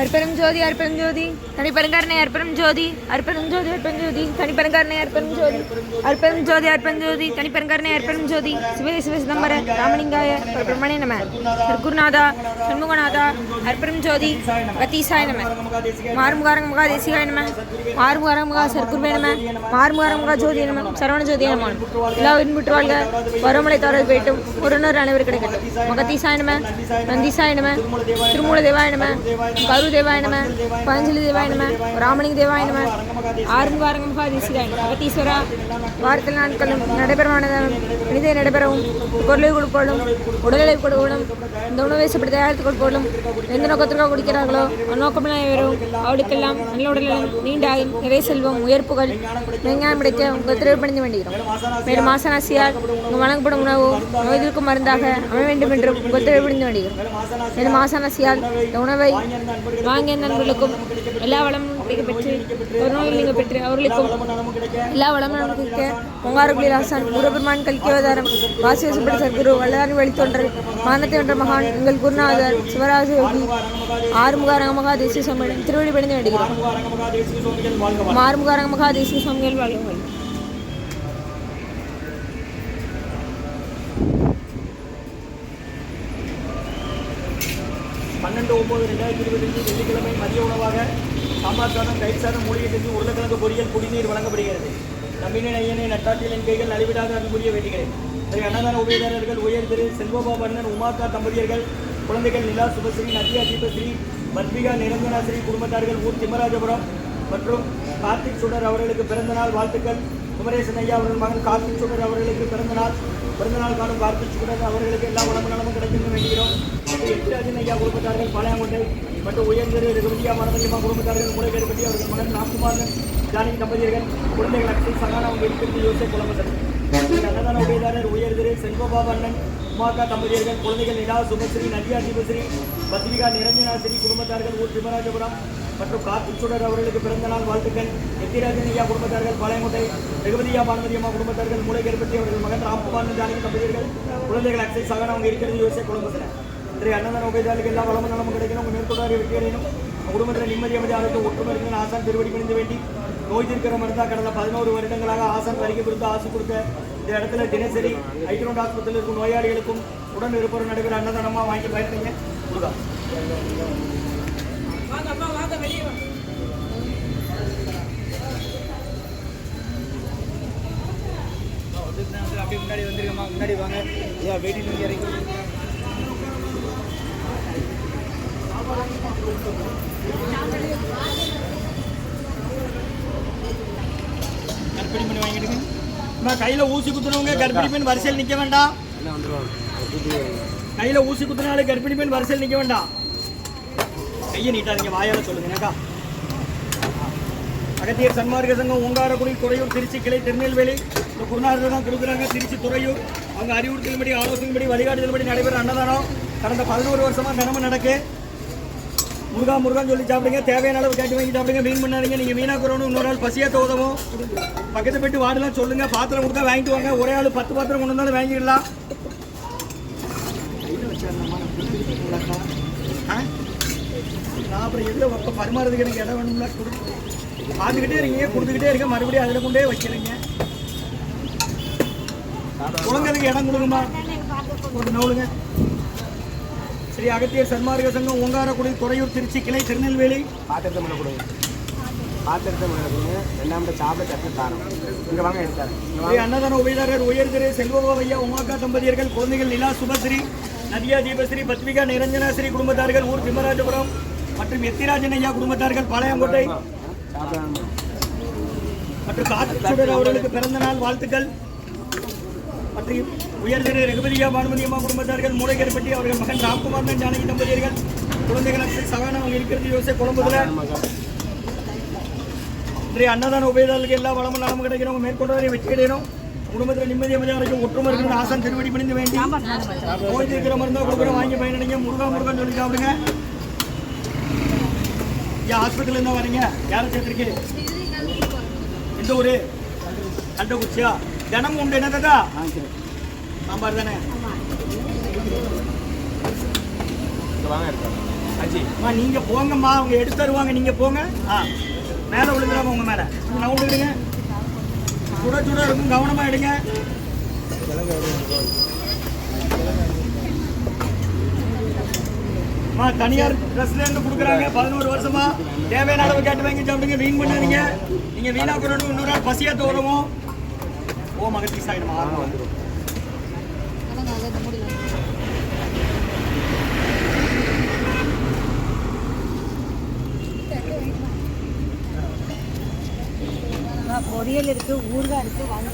அற்பெரும் ஜோதி அற்பெரும் ஜோதி. தனிப்பெருங்கருணை அற்பெரும் ஜோதி. அற்பெரும் ஜோதி அற்பெரும் ஜோதி. தனிப்பெருங்கருணை அற்பெரும் ஜோதி. அற்பெரும் ஜோதி அற்பெரும் ஜோதி. தனிப்பெருங்கருணை அற்பெரும் ஜோதி. சிவே சிவ சிதம்பர ராமலிங்காய பிரம்மணே நம. சர்க்குருநாதா சண்முகநாதா அற்பெரும் ஜோதி கத்தீசாய நம. மாறுமுகாரங்க மகா தேசிகாய நம. மாறுமுகாரங்க மகா சர்க்குருவே நம. மாறுமுகாரங்க மகா ஜோதி நம. சரவண ஜோதி நம. எல்லா இன்புற்று வாழ்க. வருமலை தவறது போயிட்டும் ஒருநர் அனைவரும் கிடைக்கட்டும். மகத்தீசாய நம. நந்திசாய நம. திருமூல தேவாய நம கரு தேவாய நம பஞ்சலி தேவாய நம ராமலிங்க தேவாய நம ஆறுமுக அகத்தீஸ்வரா வாரத்தில் நாட்களும் நடைபெறமானதும் மனிதை நடைபெறவும். பொருளை கொடுப்போலும் உடலை கொடுப்போலும் இந்த உணவை சாப்பிட்டு தயாரித்து கொடுப்போலும் எந்த நோக்கத்திற்காக குடிக்கிறார்களோ அந்நோக்கமில்லாத வரும் அவளுக்கெல்லாம் நல்ல உடலும் நீண்டாயும் நிறைய செல்வம். உயர்ப்புகள் விஞ்ஞானம் கிடைக்க உங்கள் திருப்பணிந்து வேண்டுகிறோம். மேலும் மாசனாசியால் உங்கள் வழங்கப்படும் உணவு நோய்களுக்கு மருந்தாக அமைய வேண்டும் என்றும் உங்கள் திருப்பணிந்து வேண்டுகிறோம். மேலும் மாசனாசியால் இந்த உணவை வாங்கிய நண்பர்களுக்கும் எல்லா வளமும் கிடைக்க பெற்று ஒரு நோயில் நீங்கள் பெற்று அவர்களுக்கும் எல்லா வளமும் கிடைக்க. பொங்காரகுடி ராசன் குருபெருமான் கல்கியவதாரம் வாசிவசப்பட்ட சர்க்குரு வல்லாரி வழித்தொன்றல் மானத்தை வென்ற மகான் எங்கள் குருநாதர் சிவராஜ யோகி ஆறுமுகாரங்க மகா தேசிய சுவாமியிடம் திருவடி பணிந்து வேண்டுகிறோம் மாறுமுகாரங்க மகா தேசிய சுவாமிகள் வாழ்வுகள் ஒன்பது ஒம்பது ரெண்டாயிரத்தி இருபத்தஞ்சு வெள்ளிக்கிழமை மதிய உணவாக சாம்பார் சாதம் தயிர் சாதம் மூலிகை செஞ்சு உருளைக்கிழங்கு பொரியல் குடிநீர் வழங்கப்படுகிறது. நம்பின ஐயனை நட்டாற்றிலின் கைகள் நலிவிடாத அன்புரிய வேண்டுகிறேன். இதை அன்னதான உபயதாரர்கள் உயர் திரு செல்வபாபண்ணன் உமாக்கா தம்பதியர்கள் குழந்தைகள் நிலா சுபஸ்ரீ நதியா தீபஸ்ரீ பத்மிகா நிரஞ்சனாஸ்ரீ குடும்பத்தார்கள் ஊர் திம்மராஜபுரம் மற்றும் கார்த்திக் சுடர் அவர்களுக்கு பிறந்தநாள் வாழ்த்துக்கள். குமரேசன் ஐயா அவர்கள் மகன் கார்த்திக் சுடர் அவர்களுக்கு பிறந்தநாள் பிறந்தநாள் காணும் கார்த்திக் சுடர் அவர்களுக்கு எல்லா உடம்பு நலமும் கிடைக்கும் வேண்டுகிறோம். மற்றும் குடும்பத்தார்கள் பாளையங்கொண்டை மற்றும் உயர்ந்திரு ரகுதியா மரமதியம்மா குடும்பத்தார்கள் முளைகேற்பட்டி அவர்கள் மகன் ராம்குமாரன் ஜானகி தம்பதியர்கள் குழந்தைகள் அக்ஷய் சகானா அவங்க இருக்கிறது யோசை குழம்புகள் அன்னதான உபயதாரர் உயர்திரு செல்வபாபு அண்ணன் உமாக்கா தம்பதியர்கள் குழந்தைகள் நிலா சுபஸ்ரீ நதியா தீபஸ்ரீ பத்ரிகா நிரஞ்சனாஸ்ரீ குடும்பத்தார்கள் ஊர் சிவராஜபுரம் மற்றும் கார்த்திக் சுடர் அவர்களுக்கு பிறந்த நாள் வாழ்த்துக்கள். எத்திராஜனியா குடும்பத்தார்கள் பாளையங்கோட்டை ரகுபதியா பானுமதியம்மா குடும்பத்தார்கள் மூளைகேற்பட்டி அவர்கள் மகன் ராம்குமார் ஜானகி தம்பதியர்கள் குழந்தைகள் அக்ஷய் சகானா அவங்க இருக்கிறது யோசை குழம்புகள் இன்றைய அன்னதான உபயதாரர்களுக்கு எல்லா வளமும் நலமும் கிடைக்கணும். உங்கள் மேற்கொண்டாரி வெற்றி அடையணும். குடும்பத்தில் நிம்மதி அமைதி ஆரோக்கியம் ஒற்றுமை இருக்கணும். ஆசான் திருவடி பணிந்து வேண்டி நோய் தீர்க்கிற மருந்தா கடந்த பதினோரு வருடங்களாக ஆசான் வருகை கொடுத்து ஆசை கொடுக்க இந்த இடத்துல தினசரி ஐக்ரோண்ட் ஆஸ்பத்திரியில் இருக்கும் நோயாளிகளுக்கும் உடன் இருப்பவர் நடுவில் அன்னதானமாக வாங்கி பயன்படுங்க முருகா. அப்படியே முன்னாடி வந்துருக்கமா முன்னாடி வாங்க. ஏன் வெயிட்டிங் இறங்கி கர்ப்பிணி பெண் வாங்கிடுங்க அம்மா கையில் ஊசி குத்துனவங்க கர்ப்பிணி பெண் வரிசையில் நிற்க வேண்டாம் கையில் ஊசி குத்துனாலே கர்ப்பிணி பெண் வரிசையில் நிற்க வேண்டாம் கையை நீட்டாதீங்க வாயால் சொல்லுங்கக்கா அகத்தியர் சன்மார்க்க சங்கம் ஓங்காரக்குடி துறையூர் திருச்சி கிளை திருநெல்வேலி இந்த குருநாதர் தான் கொடுக்குறாங்க திருச்சி துறையூர் அவங்க அறிவுறுத்தல்படி ஆலோசனைப்படி வழிகாட்டுதல்படி நடைபெற அன்னதானம் கடந்த பதினோரு வருஷமா தினமும் நடக்கு முருகா முருகான்னு சொல்லி சாப்பிடுங்க. தேவையான அளவு கேட்டு வாங்கி சாப்பிடுங்க. மீன் பண்ணாதீங்க. நீங்கள் வீணாக்குறோன்னு இன்னொரு ஆள் பசியாக உதவும் பக்கத்து போயிட்டு வாடலாம் சொல்லுங்கள் பாத்திரம் கொடுத்தா வாங்கிட்டு வாங்க. ஒரே ஆள் பத்து பாத்திரம் கொண்டு வந்தாலும் வாங்கிடலாம். நான் அப்புறம் எதில் வைப்ப பரிமாறதுக்கு எனக்கு இடம் வேணும்ல? கொடு பார்த்துக்கிட்டே இருக்கீங்க கொடுத்துக்கிட்டே இருக்க மறுபடியும் அதில் கொண்டே வைக்கிறீங்க. குழந்தைக்கு இடம் கொடுங்கம்மா. ஒரு நவுலுங்க ஸ்ரீ அகத்தியர் சன்மார்க்க சங்கம் ஓங்காரக்குடி துறையூர் திருச்சி கிளை திருநெல்வேலி. பாத்திரத்தை முன்ன கொடுங்க. பாத்திரத்தை முன்ன கொடுங்க. ரெண்டாமത്തെ சாப்பிட தட்டு தாரம் இங்கே வாங்க எடுத்தாரு. ஸ்ரீ அன்னதான உபயதாரர் உயர் திரு செல்வபாவையா உமாக்கா தம்பதியர்கள் குழந்தைகள் நிலா சுபஸ்ரீ நதியா தீபஸ்ரீ பத்மிகா நிரஞ்சனாஸ்ரீ குடும்பத்தார்கள் ஊர் திம்மராஜபுரம் மற்றும் எத்திராஜன் ஐயா குடும்பத்தார்கள் பாளையங்கோட்டை. மற்றும் சுடர் அவர்களுக்கு பிறந்த நாள் வாழ்த்துக்கள். மற்றும் உயர்திரு ரகுபதியா பானுமதி அம்மா குடும்பத்தார்கள் பற்றி அவர்கள் மகன் ராம்குமார் ஜானகி தம்பதியர்கள் குழந்தைகள் சகான அவங்க இருக்கிறது. யோசிய குழம்புல. இன்றைய அன்னதான உபயோகங்களுக்கு எல்லா வளமும் நலமும் கிடைக்கிறவங்க மேற்கொண்டவரை வெற்றி கிடைக்கணும் குடும்பத்தில் நிம்மதி அமைதியாக இருக்கும் ஒற்றுமை இருக்கணும். ஆசான் திருவடி பணிந்து வேண்டி. நோய் தீர்க்கிற மருந்தோ கொடுக்குற வாங்கி பயனடைங்க. முருகா முருகன் சொல்லி சாப்பிடுங்க. ஏன் ஹாஸ்பிட்டல் இருந்தா வரீங்க. யாரை சேர்த்துருக்கீங்க எந்த ஊரு? கண்டகுச்சியா தினமும் உண்டு. என்னதா சாம்பார் தானே? வாங்க எடுத்தாரு அஜி அம்மா நீங்க போங்கம்மா. அவங்க எடுத்து தருவாங்க. நீங்க போங்க. ஆ. மேல விழுந்துடாம உங்க மேல. நான் விழுந்துடுங்க. சுட சுட இருக்கும். கவனமா எடுங்க. அம்மா தனியார் ட்ரெஸ்ல இருந்து கொடுக்குறாங்க. பதினோரு வருஷமா. தேவையான அளவு கேட்டு வாங்கி சாப்பிடுங்க. வீண் பண்ணாதீங்க. நீங்க வீணா பண்ணணும் இன்னொரு நாள் பசியா தோணுமோ ஓ மகத்தி சாயிடுமா ஆரம்பம் வந்துடும் பொரியல் இருக்கு ஊறுகாய் இருக்கு வாங்க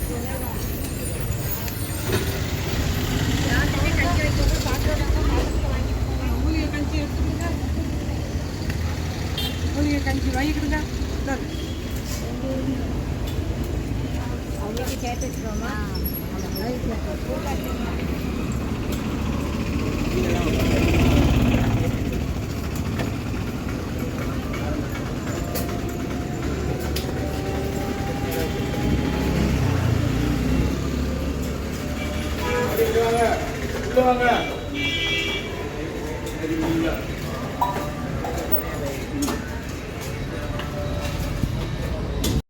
கஞ்சி வாங்கிக்கிடுங்க அவங்களுக்கு கேட்டு வச்சுக்கோமா 아, 네, 올라가면. 올라가면.